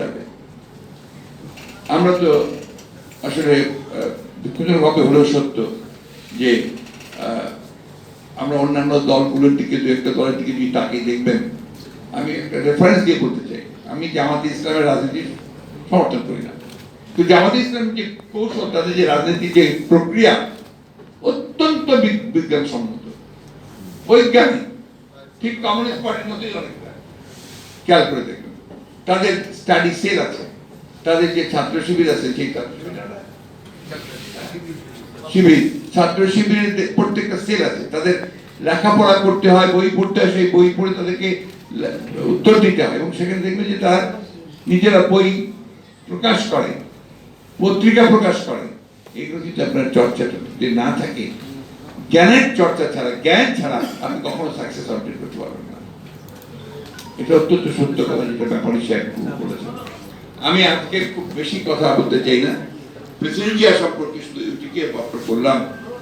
হবে আমরা তো আসলে আহ, দুঃখজনকভাবে হলেও সত্য যে আমরা অন্যান্য দলগুলোর দিকে দু একটা দলের দিকে যদি তাকিয়ে দেখবেন আমি একটা রেফারেন্স দিয়ে বলতে চাই। আমি জামাত ইসলামের রাজনীতির সমর্থন করি না। কিন্তু জামাত ইসলামের যে কৌশল তাদের যে রাজনীতির যে প্রক্রিয়া অত্যন্ত বিজ্ঞানসম্মত। বৈজ্ঞানিক। ঠিক কমিউনিস্ট পার্টির মতোই অনেকটা। খেয়াল করে দেখবেন তাদের স্টাডি সেল আছে। তাদের যে ছাত্র শিবির আছে, সেই শিবির। ছাত্র শিবিরের প্রত্যেকটা সেল আছে। তাদের লেখাপড়া করতে হয়, বই পড়তে হয়, সেই বই পড়ে তাদেরকে উত্তর দিতে হয়। এবং সেখানে দেখবে যে তারা নিজেরা বই প্রকাশ করে, পত্রিকা প্রকাশ করে। এগুলো যদি আপনার চর্চাটা যদি না থাকে, জ্ঞানের চর্চা ছাড়া, জ্ঞান ছাড়া আপনি কখনো সাকসেস অর্জন করতে পারবেন না। এটা অত্যন্ত সত্য কথা, যেটা ব্যাপারী সাহেব আমি আজকে খুব বেশি কথা বলতে চাই না। প্রেসিডেন্টিয়া সম্পর্কে শুধু এটুকু বললাম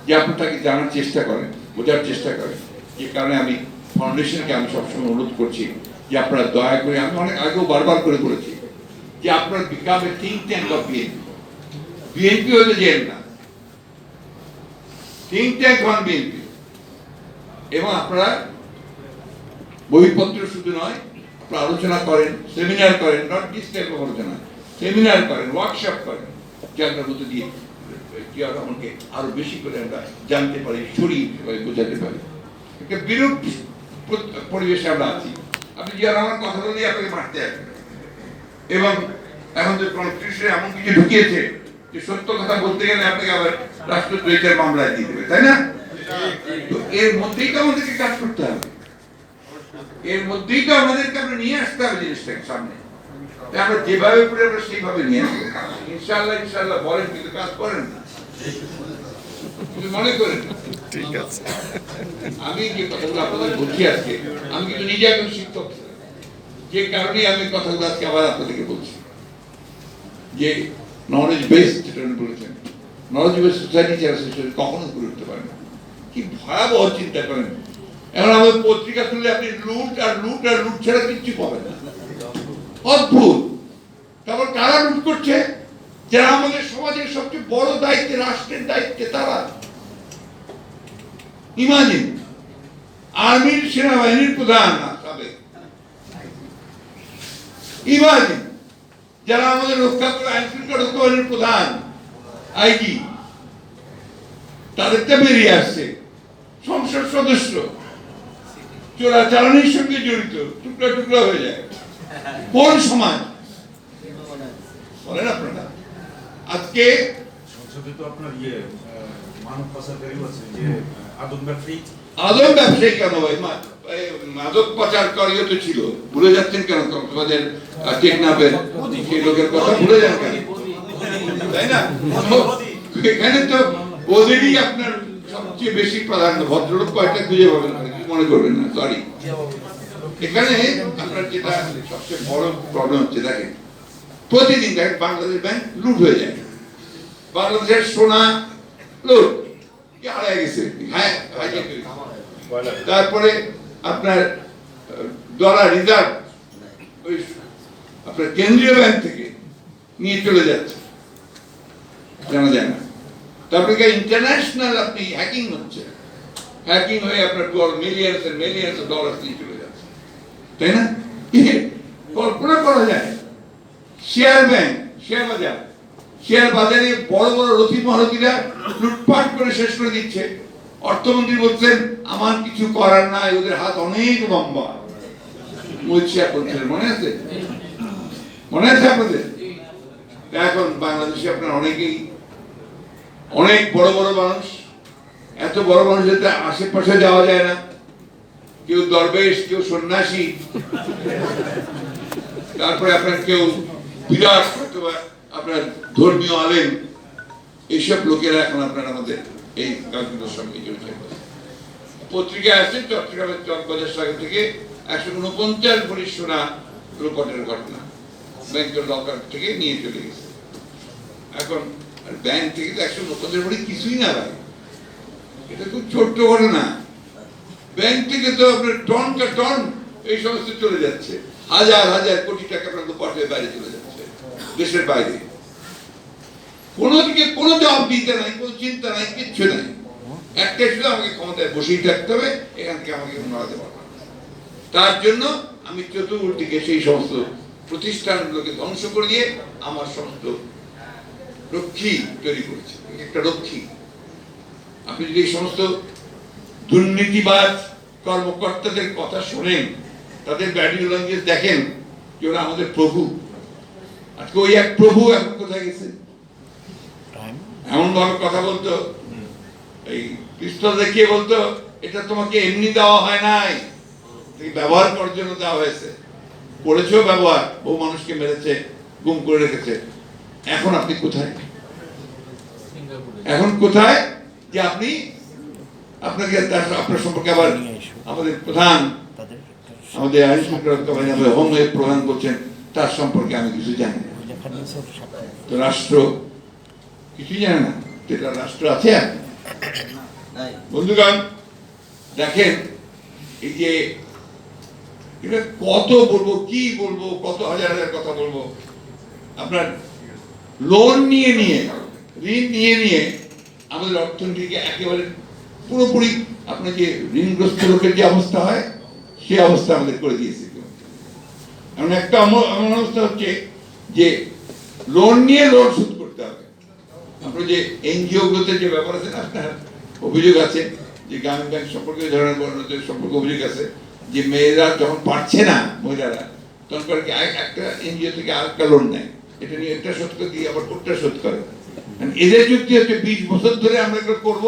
যে আপনি তাকে জানার চেষ্টা করেন, বোঝার চেষ্টা করেন। যে কারণে আমি ফাউন্ডেশনকে আমি সবসময় অনুরোধ করছি যে আপনারা দয়া করে, আমি অনেক আগেও বারবার করে বলেছি যে আপনার বিকামে think tank of BNP BNP হতে যেন না। থিঙ্ক ট্যাঙ্ক হন বিএনপি এবং আপনারা বইপত্র শুধু নয়, আপনারা আলোচনা করেন, সেমিনার করেন নট দিস টাইপ অফ আলোচনা সেমিনার করেন ওয়ার্কশপ করেন যার মধ্যে দিয়ে রহমানকে আরও বেশি করে আমরা জানতে পারি দিতে বোঝাতে পারি। একটা বিরূপ পরিবেশে আমরা আছি। আপনি জিয়া রহমান কথা বলেই আপনাকে মারতে আসবেন এবং এখন যে কনস্টিটিউশনে এমন কিছু ঢুকিয়েছে যে সত্য কথা বলতে গেলে আপনাকে আবার রাষ্ট্রদ্রোহিতার মামলায় দিয়ে দেবে, তাই না? তো এর মধ্যেই তো আমাদেরকে কাজ করতে হবে। এর মধ্যেই তো আমাদেরকে আমরা নিয়ে আসতে হবে জিনিসটাকে সামনে। আমরা যেভাবে করে আমরা সেইভাবে নিয়ে আসব। ইনশাল্লাহ ইনশাল্লাহ বলেন কিন্তু কাজ করেন না। মনে করেন ঠিক আছে। আমি যে কথাগুলো আপনাদের বলছি আজকে আমি কিন্তু নিজে একজন শিক্ষক। যে কারণে আমি কথাগুলো আজকে আবার আপনাদেরকে বলছি। যে নলেজ বেসড যেটা উনি বলেছেন নলেজ বেসড সোসাইটি যারা কখনো করে উঠতে পারে না। কি ভয়াবহ চিন্তা করেন। এখন আমাদের পত্রিকা খুললে আপনি লুট আর লুট আর লুট ছাড়া কিচ্ছু পাবেন অদ্ভুত। তারপর কারা লুট করছে? যারা আমাদের সমাজের সবচেয়ে বড় দায়িত্বে, রাষ্ট্রের দায়িত্বে তারা। ইমাজিন, আর্মির সেনাবাহিনীর প্রধান ইমাজিন, যারা আমাদের রক্ষা করে আইন শৃঙ্খলা রক্ষা বাহিনীর প্রধান, আইজি। তাদেরটা বেরিয়ে আসছে। সংসদ সদস্য। চোরাচালানির সঙ্গে জড়িত টুকরা টুকরা হয়ে যায়। কোন সমাজ বলেন আপনারা। আজকে সংসদে তো আপনার ইয়ে মানব পাচারকারীও আছে যে আদম ব্যবসায়ী। আদম ব্যবসায়ী কেন? ভাই মা- এই মাদক পাচারকারীও তো ছিল। ভুলে যাচ্ছেন কেন? কক্সবাজার টেকনাফের সেই লোকের কথা ভুলে যান কেন? তাই না? এখানে তো ওদেরই আপনার সবচেয়ে বেশি প্রাধান্য। ভদ্রলোক কয়েকটা খুঁজে পাবেন। মনে করবেন না সরি এখানে আপনার যেটা সবচেয়ে বড় প্রবলেম হচ্ছে দেখেন প্রতিদিন দেখেন বাংলাদেশ ব্যাংক লুট হয়ে যায়। বাংলাদেশের সোনা লুট হারায় গেছে? হ্যাঁ হয়ে গেছে। তারপরে আপনার ডলার রিজার্ভ ওই আপনার কেন্দ্রীয় ব্যাংক থেকে নিয়ে চলে যাচ্ছে। জানা যায় না। তারপরে ইন্টারন্যাশনাল আপনি হ্যাকিং হচ্ছে? হ্যাকিং হয়ে আপনার মিলিয়ন্স এন্ড মিলিয়ন্স ডলার নিয়ে চলে যাচ্ছে। তাই না? কল্পনা করা যায় শেয়ার ব্যাংক শেয়ার বাজার শেয়ার বাজারে বড় বড় রথি মহারথীরা লুটপাট করে শেষ করে দিচ্ছে। অর্থমন্ত্রী বলছেন, আমার কিছু করার নাই, ওদের হাত অনেক লম্বা। মৈশিয়া করছিলেন মনে আছে? মনে আছে আপনাদের? এখন বাংলাদেশে আপনার অনেকেই, অনেক বড় বড় মানুষ এত বড় মানুষ যাতে আশেপাশে যাওয়া যায় না? কেউ দরবেশ, কেউ সন্ন্যাসী। তারপরে আপনার কেউ বিরাট, অথবা আপনার ধর্মীয় আলেম। এইসব লোকেরা এখন আপনার আমাদের এই কাজগুলোর সঙ্গে জড়িত পত্রিকায় আছে, চট্টগ্রামের চকবাজার সাগর থেকে একশো উনপঞ্চাশ ভরি সোনা লোপটের ঘটনা। ব্যাংকের লকার থেকে নিয়ে চলে গেছে। এখন ব্যাংক থেকে তো একশো উনপঞ্চাশ ভরি কিছুই না ভাই। এটা খুব ছোট্ট ঘটনা। ব্যাংক থেকে তো আপনার টন কা টন এই সমস্ত চলে যাচ্ছে। হাজার হাজার কোটি টাকা লোপাট হয়ে বাইরে চলে যাচ্ছে, দেশের বাইরে। কোনো দিকে কোনো জবাব দিতে নাই, কোনো চিন্তা নাই, কিচ্ছু নাই। একটাই শুধু আমাকে ক্ষমতায় বসেই থাকতে হবে এখান থেকে আমাকে নড়াতে পারবে। তার জন্য আমি চতুর্দিকে সেই সমস্ত প্রতিষ্ঠানগুলোকে ধ্বংস করে দিয়ে আমার সমস্ত রক্ষী তৈরি করেছি। একটা রক্ষী। আপনি যদি এই সমস্ত দুর্নীতিবাজ কর্মকর্তাদের কথা শোনেন তাদের ব্যাডি ল্যাঙ্গুয়েজ দেখেন যে ওরা আমাদের প্রভু। আজকে ওই এক প্রভু এখন কোথায় গেছে? এমন ভাবে কথা বলতো। এই পিস্তল দেখিয়ে বলতো এটা তোমাকে এমনি দেওয়া হয় নাই। ব্যবহার করার জন্য দেওয়া হয়েছে। করেছ ব্যবহার বহু মানুষকে মেরেছে গুম করে রেখেছে। এখন আপনি কোথায়? এখন কোথায়? যে আপনি আপনাকে আপনার সম্পর্কে আবার আমাদের প্রধান আমাদের বাহিনী আমাদের প্রধান বলছেন তার সম্পর্কে আমি কিছু জানি না। তো রাষ্ট্র কিছুই জানে না। এটা রাষ্ট্র আছে আর? বন্ধুগণ দেখেন এই যে এটা কত বলব কি বলব কত হাজার হাজার কথা বলব। আপনার লোন নিয়ে নিয়ে ঋণ নিয়ে নিয়ে আমাদের অর্থনীতিকে একেবারে পুরোপুরি আপনার যে ঋণগ্রস্ত লোকের যে অবস্থা হয়, সে অবস্থা আমাদের করে দিয়েছে। এমন একটা এমন অবস্থা হচ্ছে যে লোন নিয়ে লোন শোধ করতে হবে। আপনার যে এনজিও গুলোতে যে ব্যাপার আছে, না আপনার অভিযোগ আছে, যে গ্রামীণ ব্যাংক সম্পর্কে ধরনের সম্পর্কে অভিযোগ আছে, যে মেয়েরা যখন পারছে না, মহিলারা, তখন করে একটা এনজিও থেকে আরেকটা লোন নেয়। এটা নিয়ে একটা শোধ করে দিয়ে আবার ওটা শোধ করে? এদের যুক্তি হচ্ছে বিশ বছর ধরে আমরা এগুলো করব,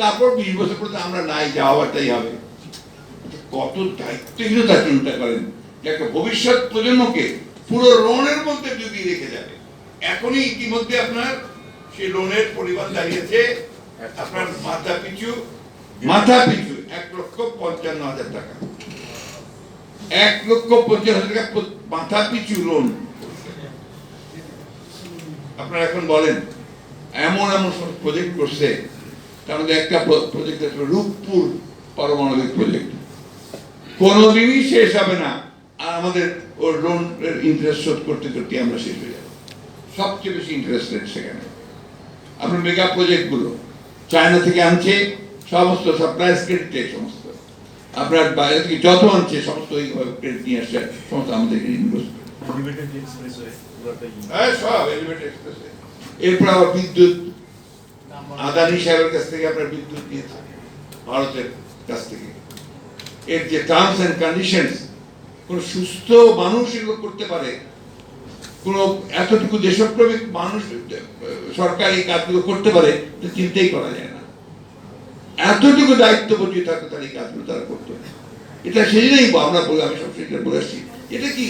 তারপর বিশ বছর পর্যন্ত আমরা নাই, যাওয়াটাই হবে। কত দায়িত্বহীনতা চিন্তা করেন একটা ভবিষ্যৎ প্রজন্মকে পুরো লোনের মধ্যে যদি রেখে যাবে। এখনই ইতিমধ্যে আপনার সেই লোনের পরিমাণ দাঁড়িয়েছে, আপনার মাথা পিছু মাথা পিছু এক লক্ষ পঞ্চান্ন হাজার টাকা। এক লক্ষ পঞ্চান্ন হাজার টাকা মাথা পিছু লোন আপনারা এখন বলেন এমন এমন সব প্রজেক্ট করছে তার মধ্যে একটা প্রজেক্ট আছে রূপপুর পারমাণবিক প্রজেক্ট কোনোদিনই শেষ হবে না। আর আমাদের ওর লোন ইন্টারেস্ট শোধ করতে করতে আমরা শেষ হয়ে যাব। সবচেয়ে বেশি ইন্টারেস্ট রেট সেখানে। আপনার মেগা প্রজেক্টগুলো চায়না থেকে আনছে সমস্ত সাপ্লাইস ক্রেডিটে সমস্ত। আপনার বাইরে থেকে যত আনছে সমস্ত ওইভাবে ক্রেডিট নিয়ে আসছে সমস্ত আমাদেরকে ইনভেস্ট হ্যাঁ সব এলিভেটেড এরপর আবার বিদ্যুৎ আদানি সাহেবের কাছ থেকে আপনার বিদ্যুৎ নিয়েছে ভারতের কাছ থেকে। এর যে টার্মস এন্ড কন্ডিশনস কোন সুস্থ মানুষ এগুলো করতে পারে, কোন এতটুকু দেশপ্রেমিক মানুষ, সরকার এই কাজগুলো করতে পারে তো চিন্তাই করা যায় না। এতটুকু দায়িত্ব বজিয়ে থাকতো তার এই কাজগুলো তারা করতো না। এটা সেদিনই আমরা বলে, আমি সব এটা বলে আসছি। এটা কি,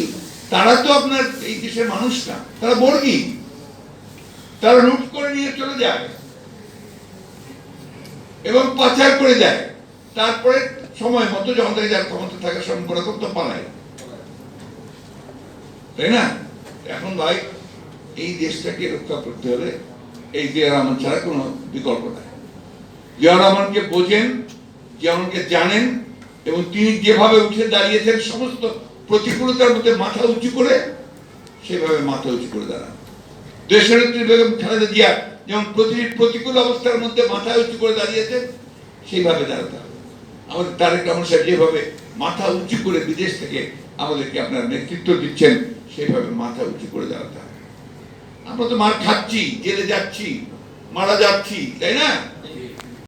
তারা তো আপনার এই দেশের মানুষ না, তারা বর্গী। তারা লুট করে নিয়ে চলে যায় এবং পাচার করে যায়। তারপরে সময় মতো যখন থেকে যার ক্ষমতা থাকে থাকার সম্পর্ক তো পালায়। তাই না? এখন ভাই, এই দেশটাকে রক্ষা করতে হলে এই জিয়া রহমান ছাড়া কোনো বিকল্প নাই। জিয়া রহমানকে বোঝেন জিয়ারহমানকে জানেন এবং তিনি যেভাবে উঠে দাঁড়িয়েছেন, সমস্ত প্রতিকূলতার মধ্যে মাথা উঁচু করে, সেভাবে মাথা উঁচু করে দাঁড়ান। দেশনেত্রী বেগম খালেদা জিয়া যেমন প্রতি প্রতিকূল অবস্থার মধ্যে মাথা উঁচু করে দাঁড়িয়েছেন সেইভাবে দাঁড়াতে হবে আমাদের তারেক রহমান সাহেব যেভাবে মাথা উঁচু করে বিদেশ থেকে আমাদেরকে আপনার নেতৃত্ব দিচ্ছেন সেইভাবে মাথা উঁচু করে দাঁড়াতে হবে আমরা তো মার খাচ্ছি, জেলে যাচ্ছি, মারা যাচ্ছি, তাই না?